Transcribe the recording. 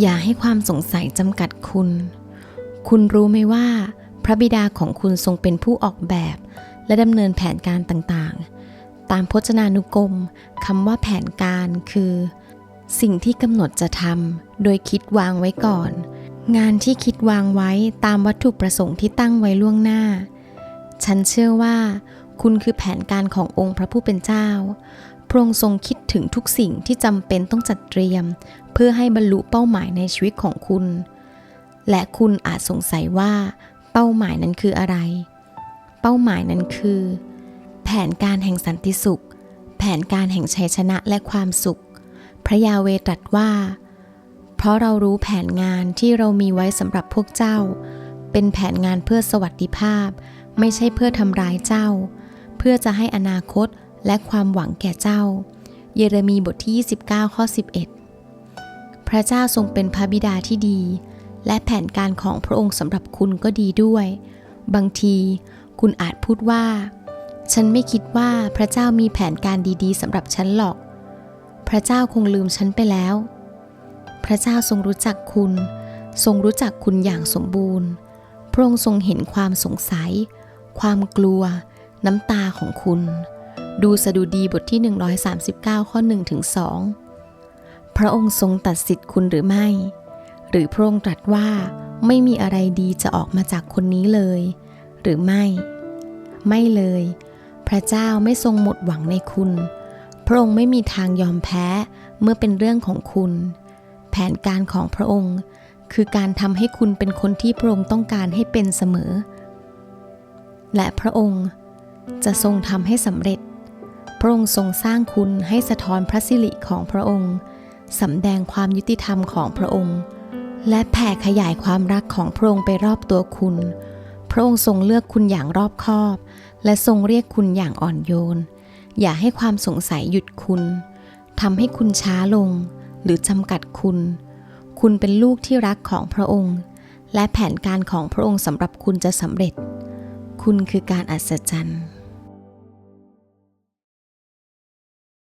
อย่าให้ความสงสัยจำกัดคุณ คุณรู้ไหมว่า พระบิดาของคุณทรงเป็นผู้ออกแบบ และดำเนินแผนการต่างๆ ตามพจนานุกรมคำว่าแผนการคือ สิ่งที่กำหนดจะทำโดยคิดวางไว้ก่อน งานที่คิดวางไว้ตามวัตถุประสงค์ที่ตั้งไว้ล่วงหน้า ฉันเชื่อว่า คุณคือแผนการขององค์พระผู้เป็นเจ้า ระองค์ทรงคิดถึงทุกสิ่งที่จำเป็นต้องจัดเตรียม เพื่อให้บรรลุเป้าหมายในชีวิตของคุณ และคุณอาจสงสัยว่า เป้าหมายนั้นคืออะไร เป้าหมายนั้นคือ แผนการแห่งสันติสุข แผนการแห่งชัยชนะและความสุข พระยาเวตรัสว่า เพราะเรารู้แผนงานที่เรามีไว้สำหรับพวกเจ้า เป็นแผนงานเพื่อสวัสดิภาพ ไม่ใช่เพื่อทำร้ายเจ้า เพื่อจะให้อนาคต และความหวังแก่เจ้า เยเรมีบทที่ 29 ข้อ 11 พระเจ้าทรงเป็นพระบิดาที่ดี และแผนการของพระองค์สำหรับคุณก็ดีด้วย บางทีคุณอาจพูดว่า ฉันไม่คิดว่าพระเจ้ามีแผนการดีๆสำหรับฉันหรอก พระเจ้าคงลืมฉันไปแล้ว พระเจ้าทรงรู้จักคุณ ทรงรู้จักคุณอย่างสมบูรณ์ พระองค์ทรงเห็นความสงสัย ความกลัว น้ำตาของคุณ ดูสดุดีบทที่ 139 ข้อ1ถึง2พระองค์ทรงตัดสิทธิ์คุณหรือไม่ หรือพระองค์ตรัสว่าไม่มีอะไรดีจะออกมาจากคนนี้เลย หรือไม่ ไม่เลย พระเจ้าไม่ทรงหมดหวังในคุณ พระองค์ไม่มีทางยอมแพ้เมื่อเป็นเรื่องของคุณ แผนการของพระองค์คือการทำให้คุณเป็นคนที่พระองค์ต้องการให้เป็นเสมอ และพระองค์จะทรงทำให้สำเร็จ ระองค์ทรงสร้างคุณให้สะท้อนพระสิริของพระองค์สำแดงความยุติธรรมของพระองค์ และแผ่ขยายความรักของพระองค์ไปรอบตัวคุณ พระองค์ทรงเลือกคุณอย่างรอบคอบ และทรงเรียกคุณอย่างอ่อนโยน อย่าให้ความสงสัยหยุดคุณทำให้คุณช้าลง หรือจำกัดคุณ คุณเป็นลูกที่รักของพระองค์ และแผนการของพระองค์สำหรับคุณจะสำเร็จ คุณคือการอัศจรรย์